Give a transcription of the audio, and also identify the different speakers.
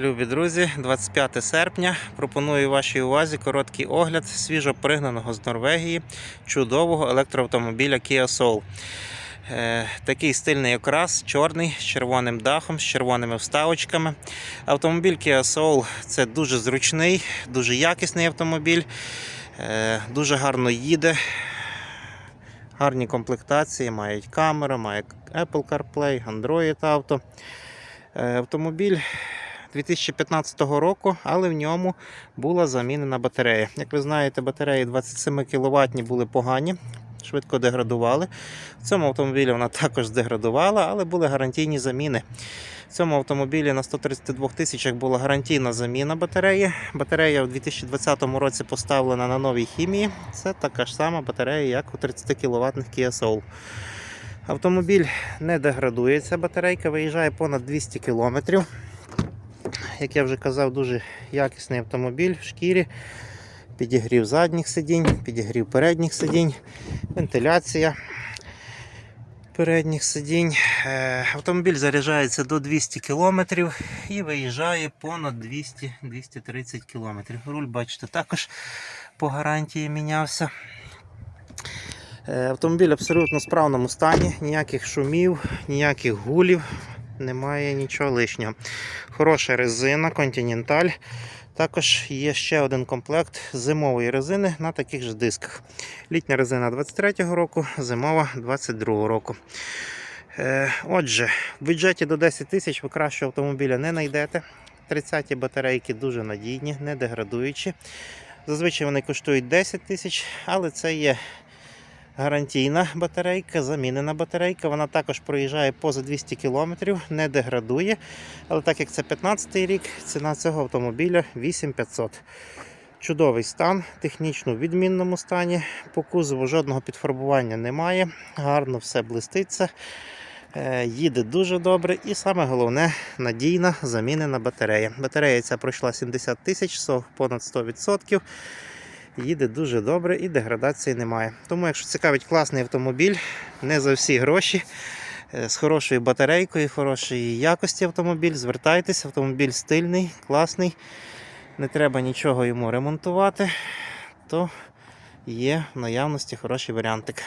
Speaker 1: любі друзі, 25 серпня. Пропоную вашій увазі короткий огляд свіжо пригнаного з Норвегії чудового електроавтомобіля Kia Soul. Е, такий стильний окрас, чорний, з червоним дахом, з червоними вставочками. Автомобіль Kia Soul це дуже зручний, дуже якісний автомобіль, е, дуже гарно їде. Гарні комплектації, мають камеру, має Apple CarPlay, Android Auto. Е, Автомобіль 2015 року, але в ньому була замінена батарея. Як ви знаєте, батареї 27 кВт були погані, швидко деградували. В цьому автомобілі вона також здеградувала, але були гарантійні заміни. В цьому автомобілі на 132 тисячах була гарантійна заміна батареї. Батарея у 2020 році поставлена на новій хімії. Це така ж сама батарея, як у 30 кВт Kia Soul. Автомобіль не деградується, батарейка виїжджає понад 200 км. Як я вже казав, дуже якісний автомобіль в шкірі. Підігрів задніх сидінь, підігрів передніх сидінь, вентиляція передніх сидінь. Е, Автомобіль заряджається до 200 км і виїжджає понад 200-230 км. Руль, бачите, також по гарантії мінявся. Е, Автомобіль абсолютно в справному стані, ніяких шумів, ніяких гулів, немає нічого лишнього. Хороша резина Continental. Також є ще один комплект зимової резини на таких же дисках. Літня резина 23-го року, зимова 22-го року. Е, Отже, в бюджеті до 10 тисяч ви кращого автомобіля не знайдете. 30-ті батарейки дуже надійні, не деградуючі. Зазвичай вони коштують 10 тисяч, але це є гарантійна батарейка, замінена батарейка. Вона також проїжджає поза 200 км, не деградує. Але так як це 15 рік, ціна цього автомобіля 8500. Чудовий стан, технічно в відмінному стані. По кузову жодного підфарбування немає. Гарно все блиститься. Е, Їде дуже добре і саме головне надійна замінена батарея. Батарея ця пройшла 70 тисяч, понад 100%. Їде дуже добре і деградації немає. Тому, якщо цікавить класний автомобіль, не за всі гроші, е, з хорошою батарейкою, хорошої якості автомобіль, звертайтеся, автомобіль стильний, класний, не треба нічого йому ремонтувати, то є в наявності хороший варіантик.